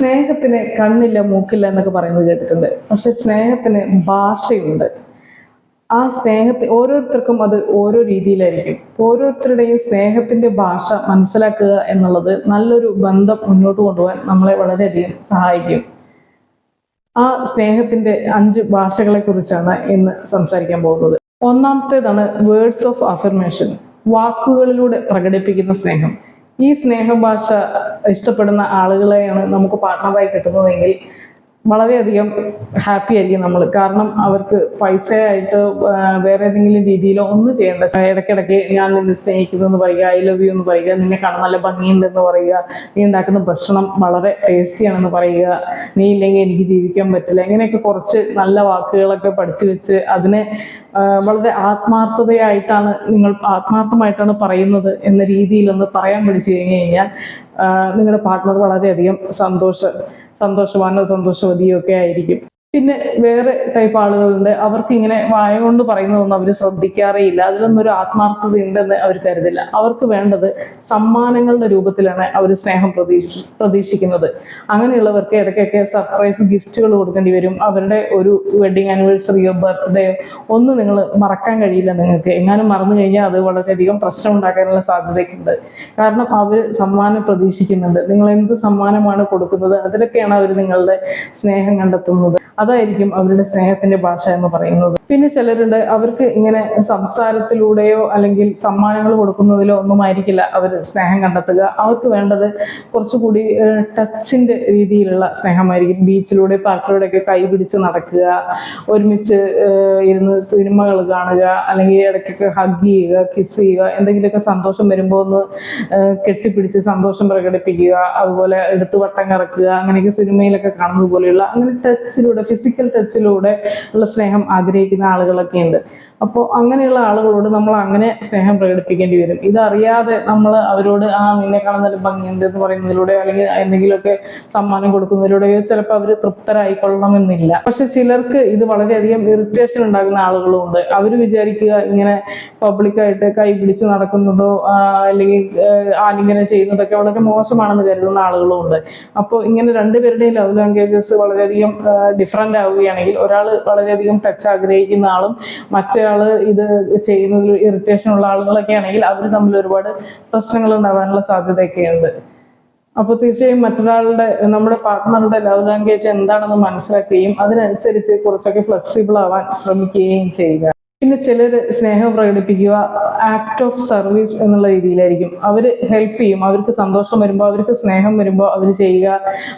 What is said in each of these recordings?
സ്നേഹത്തിന് കണ്ണില്ല മൂക്കില്ല എന്നൊക്കെ പറയുന്നത് കേട്ടിട്ടുണ്ട്. പക്ഷെ സ്നേഹത്തിന് ഭാഷയുണ്ട്. ആ സ്നേഹത്തെ ഓരോരുത്തർക്കും അത് ഓരോ രീതിയിലായിരിക്കും. ഓരോരുത്തരുടെയും സ്നേഹത്തിന്റെ ഭാഷ മനസ്സിലാക്കുക എന്നുള്ളത് നല്ലൊരു ബന്ധം മുന്നോട്ട് കൊണ്ടുപോകാൻ നമ്മളെ വളരെയധികം സഹായിക്കും. ആ സ്നേഹത്തിന്റെ അഞ്ച് ഭാഷകളെ കുറിച്ചാണ് ഇന്ന് സംസാരിക്കാൻ പോകുന്നത്. ഒന്നാമത്തേതാണ് വേർഡ്സ് ഓഫ് അഫർമേഷൻ വാക്കുകളിലൂടെ പ്രകടിപ്പിക്കുന്ന സ്നേഹം. ഈ സ്നേഹഭാഷ ഇഷ്ടപ്പെടുന്ന ആളുകളെയാണ് നമുക്ക് പാർട്ട്ണറായി കിട്ടുന്നതെങ്കിൽ വളരെയധികം ഹാപ്പി ആയിരിക്കും നമ്മൾ കാരണം അവർക്ക് പൈസയായിട്ട് വേറെ ഏതെങ്കിലും രീതിയിലോ ഒന്നും ചെയ്യേണ്ട. ഇടയ്ക്കിടയ്ക്ക് ഞാൻ നിന്നെ സ്നേഹിക്കുന്നു എന്ന് പറയുക ഐ ലവ് യു എന്ന് പറയുക നിന്നെ കാണാൻ നല്ല ഭംഗിയുണ്ടെന്ന് പറയുക നീ ഉണ്ടാക്കുന്ന ഭക്ഷണം വളരെ ടേസ്റ്റിയാണെന്ന് പറയുക നീ ഇല്ലെങ്കിൽ എനിക്ക് ജീവിക്കാൻ പറ്റില്ല. ഇങ്ങനെയൊക്കെ കുറച്ച് നല്ല വാക്കുകളൊക്കെ പഠിച്ചു വെച്ച് അതിനെ വളരെ ആത്മാർത്ഥതയായിട്ടാണ് നിങ്ങൾ ആത്മാർത്ഥമായിട്ടാണ് പറയുന്നത് എന്ന രീതിയിലൊന്ന് പറയാൻ പഠിച്ചു കഴിഞ്ഞു കഴിഞ്ഞാൽ നിങ്ങളുടെ പാർട്ട്ണർ വളരെയധികം സന്തോഷ സന്തോഷവാനോ സന്തോഷവതിയോ ഒക്കെ ആയിരിക്കും. പിന്നെ വേറെ ടൈപ്പ് ആളുകളുണ്ട്. അവർക്ക് ഇങ്ങനെ വായ കൊണ്ട് പറയുന്നതൊന്നും അവർ ശ്രദ്ധിക്കാറേയില്ല. അതിലൊന്നും ഒരു ആത്മാർത്ഥത ഉണ്ടെന്ന് അവർ കരുതില്ല. അവർക്ക് വേണ്ടത് സമ്മാനങ്ങളുടെ രൂപത്തിലാണ് അവർ സ്നേഹം പ്രതീക്ഷി പ്രതീക്ഷിക്കുന്നത്. അങ്ങനെയുള്ളവർക്ക് ഇടയ്ക്കൊക്കെ സർപ്രൈസ് ഗിഫ്റ്റുകൾ കൊടുക്കേണ്ടി വരും. അവരുടെ ഒരു വെഡിങ് ആനിവേഴ്സറിയോ ബർത്ത്ഡേയോ ഒന്നും നിങ്ങൾ മറക്കാൻ കഴിയില്ല നിങ്ങൾക്ക്. എങ്ങാനും മറന്നു കഴിഞ്ഞാൽ അത് വളരെയധികം പ്രശ്നം ഉണ്ടാക്കാനുള്ള സാധ്യതയുണ്ട് കാരണം അവർ സമ്മാനം പ്രതീക്ഷിക്കുന്നുണ്ട്. നിങ്ങൾ എന്ത് സമ്മാനമാണ് കൊടുക്കുന്നത്? അതിലൊക്കെയാണ് അവർ നിങ്ങളുടെ സ്നേഹം കണ്ടെത്തുന്നത്. അതായിരിക്കും അവരുടെ സ്നേഹത്തിന്റെ ഭാഷ എന്ന് പറയുന്നത്. പിന്നെ ചിലരുണ്ട് അവർക്ക് ഇങ്ങനെ സംസാരത്തിലൂടെയോ അല്ലെങ്കിൽ സമ്മാനങ്ങൾ കൊടുക്കുന്നതിലോ ഒന്നും ആയിരിക്കില്ല അവർ സ്നേഹം കണ്ടെത്തുക. അവർക്ക് വേണ്ടത് കുറച്ചുകൂടി ടച്ചിന്റെ രീതിയിലുള്ള സ്നേഹമായിരിക്കും. ബീച്ചിലൂടെ പാർക്കിലൂടെ ഒക്കെ കൈ പിടിച്ച് നടക്കുക ഒരുമിച്ച് ഇരുന്ന് സിനിമകൾ കാണുക അല്ലെങ്കിൽ ഇടയ്ക്കൊക്കെ ഹഗ് ചെയ്യുക കിസ് ചെയ്യുക എന്തെങ്കിലുമൊക്കെ സന്തോഷം വരുമ്പോൾ ഒന്ന് കെട്ടിപ്പിടിച്ച് സന്തോഷം പ്രകടിപ്പിക്കുക അതുപോലെ എടുത്തു വട്ടം കറക്കുക അങ്ങനെയൊക്കെ സിനിമയിലൊക്കെ കാണുന്നത് പോലെയുള്ള അങ്ങനെ ടച്ചിലൂടെ ഫിസിക്കൽ ടച്ചിലൂടെ ഉള്ള സ്നേഹം ആഗ്രഹിക്കുന്ന ആളുകളൊക്കെ ഉണ്ട്. അപ്പോൾ അങ്ങനെയുള്ള ആളുകളോട് നമ്മൾ അങ്ങനെ സ്നേഹം പ്രകടിപ്പിക്കേണ്ടി വരും. ഇതറിയാതെ നമ്മൾ അവരോട് ആ നിന്നെ കാണാൻ നല്ല ഭംഗിയുണ്ട് എന്ന് പറയുന്നതിലൂടെ അല്ലെങ്കിൽ എന്തെങ്കിലുമൊക്കെ സമ്മാനം കൊടുക്കുന്നതിലൂടെയോ ചിലപ്പോൾ അവർ തൃപ്തരായിക്കൊള്ളണമെന്നില്ല. പക്ഷെ ചിലർക്ക് ഇത് വളരെയധികം ഇറിറ്റേഷൻ ഉണ്ടാകുന്ന ആളുകളും ഉണ്ട്. അവർ വിചാരിക്കുക ഇങ്ങനെ പബ്ലിക്കായിട്ട് കൈ പിടിച്ച് നടക്കുന്നതോ അല്ലെങ്കിൽ ആലിംഗനം ചെയ്യുന്നതൊക്കെ വളരെ മോശമാണെന്ന് കരുതുന്ന ആളുകളും ഉണ്ട്. അപ്പോൾ ഇങ്ങനെ രണ്ടുപേരുടെയും ലവ് ലാംഗ്വേജസ് വളരെയധികം ഡിഫറെന്റ് ആവുകയാണെങ്കിൽ ഒരാൾ വളരെയധികം ടച്ച് ആഗ്രഹിക്കുന്ന ആളും മറ്റേ ആൾ ഇത് ചെയ്യുന്നതിൽ ഇറിറ്റേഷൻ ഉള്ള ആളുകളൊക്കെ ആണെങ്കിൽ അവർ തമ്മിൽ ഒരുപാട് പ്രശ്നങ്ങൾ ഉണ്ടാവാനുള്ള സാധ്യതയൊക്കെ ഉണ്ട് അപ്പോൾ തീർച്ചയായും മറ്റൊരാളുടെ നമ്മുടെ പാർട്ട്ണറുടെ ലവ് ലാംഗ്വേജ് എന്താണെന്ന് മനസ്സിലാക്കുകയും അതിനനുസരിച്ച് കുറച്ചൊക്കെ ഫ്ലെക്സിബിൾ ആവാൻ ശ്രമിക്കുകയും ചെയ്യുക. പിന്നെ ചിലർ സ്നേഹം പ്രകടിപ്പിക്കുക ആക്ട് ഓഫ് സർവീസ് എന്നുള്ള രീതിയിലായിരിക്കും. അവർ ഹെൽപ്പ് ചെയ്യും. അവർക്ക് സന്തോഷം വരുമ്പോൾ അവർക്ക് സ്നേഹം വരുമ്പോൾ അവർ ചെയ്യുക.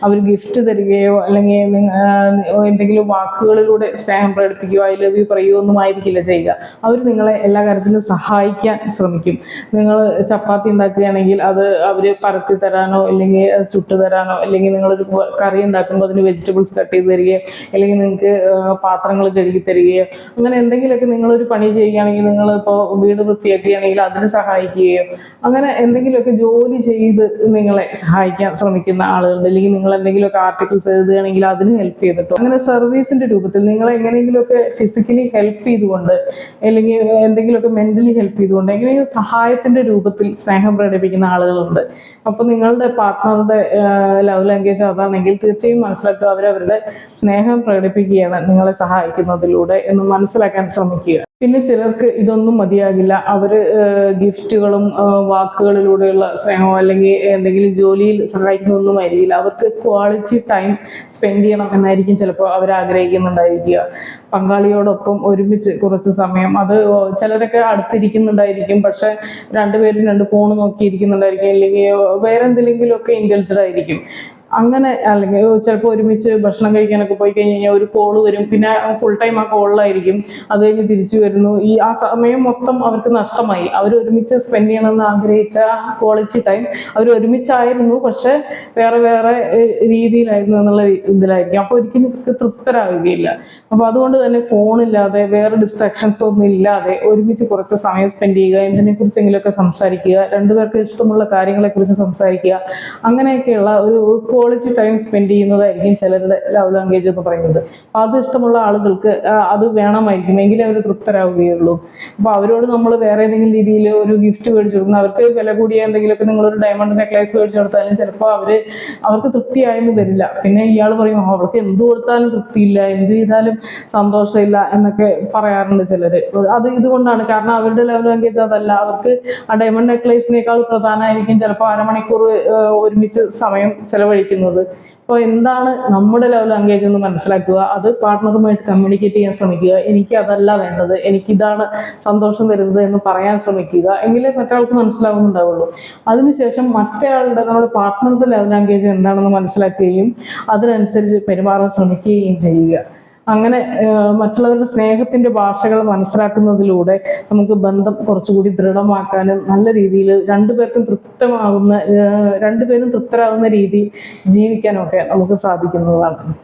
അവർ ഗിഫ്റ്റ് തരികയോ അല്ലെങ്കിൽ എന്തെങ്കിലും വാക്കുകളിലൂടെ സ്നേഹം പ്രകടിപ്പിക്കുകയോ ഐ ലവ് യു പറയുകയോ ഒന്നും ആയിരിക്കില്ല ചെയ്യുക. അവർ നിങ്ങളെ എല്ലാ കാര്യത്തിലും സഹായിക്കാൻ ശ്രമിക്കും. നിങ്ങൾ ചപ്പാത്തി ഉണ്ടാക്കുകയാണെങ്കിൽ അത് അവർ പരത്തി തരാനോ അല്ലെങ്കിൽ ചുട്ട് തരാനോ അല്ലെങ്കിൽ നിങ്ങളൊരു കറി ഉണ്ടാക്കുമ്പോൾ അതിന് വെജിറ്റബിൾസ് കട്ട് ചെയ്ത് തരികയോ അല്ലെങ്കിൽ നിങ്ങൾക്ക് പാത്രങ്ങൾ കഴുകി തരികയോ അങ്ങനെ എന്തെങ്കിലുമൊക്കെ നിങ്ങളൊരു പണി ചെയ്യുകയാണെങ്കിൽ നിങ്ങൾ ഇപ്പോൾ വീട് വൃത്തിയാക്കുകയാണെങ്കിൽ അതിന് സഹായിക്കുകയോ അങ്ങനെ എന്തെങ്കിലുമൊക്കെ ജോലി ചെയ്ത് നിങ്ങളെ സഹായിക്കാൻ ശ്രമിക്കുന്ന ആളുകളുണ്ട്. അല്ലെങ്കിൽ നിങ്ങൾ എന്തെങ്കിലുമൊക്കെ ആർട്ടിക്കിൾസ് എഴുതുകയാണെങ്കിൽ അതിന് ഹെൽപ്പ് ചെയ്തിട്ടോ. അങ്ങനെ സർവീസിന്റെ രൂപത്തിൽ നിങ്ങളെ എങ്ങനെയെങ്കിലുമൊക്കെ ഫിസിക്കലി ഹെൽപ്പ് ചെയ്തുകൊണ്ട് അല്ലെങ്കിൽ എന്തെങ്കിലുമൊക്കെ മെന്റലി ഹെൽപ്പ് ചെയ്തുകൊണ്ട് എങ്ങനെയെങ്കിലും സഹായത്തിന്റെ രൂപത്തിൽ സ്നേഹം പ്രകടിപ്പിക്കുന്ന ആളുകളുണ്ട്. അപ്പോൾ നിങ്ങളുടെ പാർട്ട്ണറുടെ ലവ് ലാംഗ്വേജ് അതാണെങ്കിൽ തീർച്ചയായും മനസ്സിലാക്കുക. അവരവരുടെ സ്നേഹം പ്രകടിപ്പിക്കുകയാണ് നിങ്ങളെ സഹായിക്കുന്നതിലൂടെ എന്ന് മനസ്സിലാക്കാൻ ശ്രമിക്കുക. പിന്നെ ചിലർക്ക് ഇതൊന്നും മതിയാകില്ല. അവർ ഗിഫ്റ്റുകളും വാക്കുകളിലൂടെയുള്ള സ്നേഹമോ അല്ലെങ്കിൽ എന്തെങ്കിലും ജോലിയിൽ സഹായിക്കുന്നൊന്നും ആയിരിക്കില്ല അവർക്ക് ക്വാളിറ്റി ടൈം സ്പെൻഡ് ചെയ്യണം എന്നായിരിക്കും ചിലപ്പോൾ അവർ ആഗ്രഹിക്കുന്നുണ്ടായിരിക്കുക. പങ്കാളിയോടൊപ്പം ഒരുമിച്ച് കുറച്ച് സമയം അത് ചിലരൊക്കെ അടുത്തിരിക്കുന്നുണ്ടായിരിക്കും. പക്ഷെ രണ്ടുപേരും രണ്ട് ഫോൺ നോക്കിയിരിക്കുന്നുണ്ടായിരിക്കും. അല്ലെങ്കിൽ വേറെ എന്തെങ്കിലുമൊക്കെ ഇന്റലിജഡ് ആയിരിക്കും. അങ്ങനെ അല്ലെങ്കിൽ ചിലപ്പോൾ ഒരുമിച്ച് ഭക്ഷണം കഴിക്കാനൊക്കെ പോയി കഴിഞ്ഞ് കഴിഞ്ഞാൽ ഒരു കോൾ വരും. പിന്നെ ഫുൾ ടൈം ആ കോളിലായിരിക്കും അത് കഴിഞ്ഞ് തിരിച്ചു വരുന്നു. ഈ ആ സമയം മൊത്തം അവർക്ക് നഷ്ടമായി. അവർ ഒരുമിച്ച് സ്പെൻഡ് ചെയ്യണമെന്ന് ആഗ്രഹിച്ച ക്വാളിറ്റി ടൈം അവർ ഒരുമിച്ചായിരുന്നു. പക്ഷെ വേറെ വേറെ രീതിയിലായിരുന്നു എന്നുള്ള ഇതിലായിരിക്കും. അപ്പോൾ ഒരിക്കലും ഇവർക്ക് തൃപ്തരാകുകയില്ല അപ്പോൾ അതുകൊണ്ട് തന്നെ ഫോണില്ലാതെ വേറെ ഡിസ്ട്രാക്ഷൻസ് ഒന്നും ഇല്ലാതെ ഒരുമിച്ച് കുറച്ച് സമയം സ്പെൻഡ് ചെയ്യുക എന്തിനെ കുറിച്ചെങ്കിലുമൊക്കെ സംസാരിക്കുക രണ്ടുപേർക്ക് ഇഷ്ടമുള്ള കാര്യങ്ങളെ കുറിച്ച് സംസാരിക്കുക അങ്ങനെയൊക്കെയുള്ള ഒരു ക്വാളിറ്റി ടൈം സ്പെൻഡ് ചെയ്യുന്നതായിരിക്കും ചിലരുടെ ലവ് ലാംഗ്വേജ് എന്ന് പറയുന്നത്. അപ്പൊ അത് ഇഷ്ടമുള്ള ആളുകൾക്ക് അത് വേണമായിരിക്കും. എങ്കിലേ അവർ തൃപ്തരാകുകയുള്ളൂ അപ്പോൾ അവരോട് നമ്മൾ വേറെ ഏതെങ്കിലും രീതിയിൽ ഒരു ഗിഫ്റ്റ് മേടിച്ചു കൊടുക്കുന്ന അവർക്ക് വില കൂടിയ എന്തെങ്കിലുമൊക്കെ നിങ്ങളൊരു ഡയമണ്ട് നെക്ലേസ് മേടിച്ചു കൊടുത്താലും ചിലപ്പോൾ അവർ അവർക്ക് തൃപ്തിയായെന്ന് വരില്ല. പിന്നെ ഇയാൾ പറയും അവർക്ക് എന്ത് കൊടുത്താലും തൃപ്തിയില്ല എന്ത് ചെയ്താലും സന്തോഷമില്ല എന്നൊക്കെ പറയാറുണ്ട് ചിലര്. അത് ഇതുകൊണ്ടാണ്. കാരണം അവരുടെ ലവ് ലാംഗ്വേജ് അതല്ല. അവർക്ക് ആ ഡയമണ്ട് നെക്ലേസിനേക്കാൾ പ്രധാനമായിരിക്കും ചിലപ്പോൾ അരമണിക്കൂർ ഒരുമിച്ച് സമയം ചെലവഴിക്കുന്നത് അപ്പോൾ എന്താണ് നമ്മുടെ ലെവൽ ലാംഗ്വേജ് എന്ന് മനസ്സിലാക്കുക? അത് പാർട്ട്ണറുമായിട്ട് കമ്മ്യൂണിക്കേറ്റ് ചെയ്യാൻ ശ്രമിക്കുക. എനിക്ക് അതല്ല വേണ്ടത്. എനിക്കിതാണ് സന്തോഷം തരുന്നത് എന്ന് പറയാൻ ശ്രമിക്കുക. എങ്കിലേ മറ്റൊരാൾക്ക് മനസ്സിലാവുന്നുണ്ടാവുള്ളൂ. അതിനുശേഷം മറ്റേയാളുടെ നമ്മുടെ പാർട്ട്ണറുടെ ലവ് ലാംഗ്വേജ് എന്താണെന്ന് മനസ്സിലാക്കുകയും അതിനനുസരിച്ച് പെരുമാറാൻ ശ്രമിക്കുകയും ചെയ്യുക. അങ്ങനെ മറ്റുള്ളവരുടെ സ്നേഹത്തിന്റെ ഭാഷകൾ മനസ്സിലാക്കുന്നതിലൂടെ നമുക്ക് ബന്ധം കുറച്ചുകൂടി ദൃഢമാക്കാനും നല്ല രീതിയിൽ രണ്ടുപേർക്കും തൃപ്തമാകുന്ന രണ്ടുപേരും തൃപ്തരാകുന്ന രീതി ജീവിക്കാനും ഒക്കെ നമുക്ക് സാധിക്കുന്നതാണ്.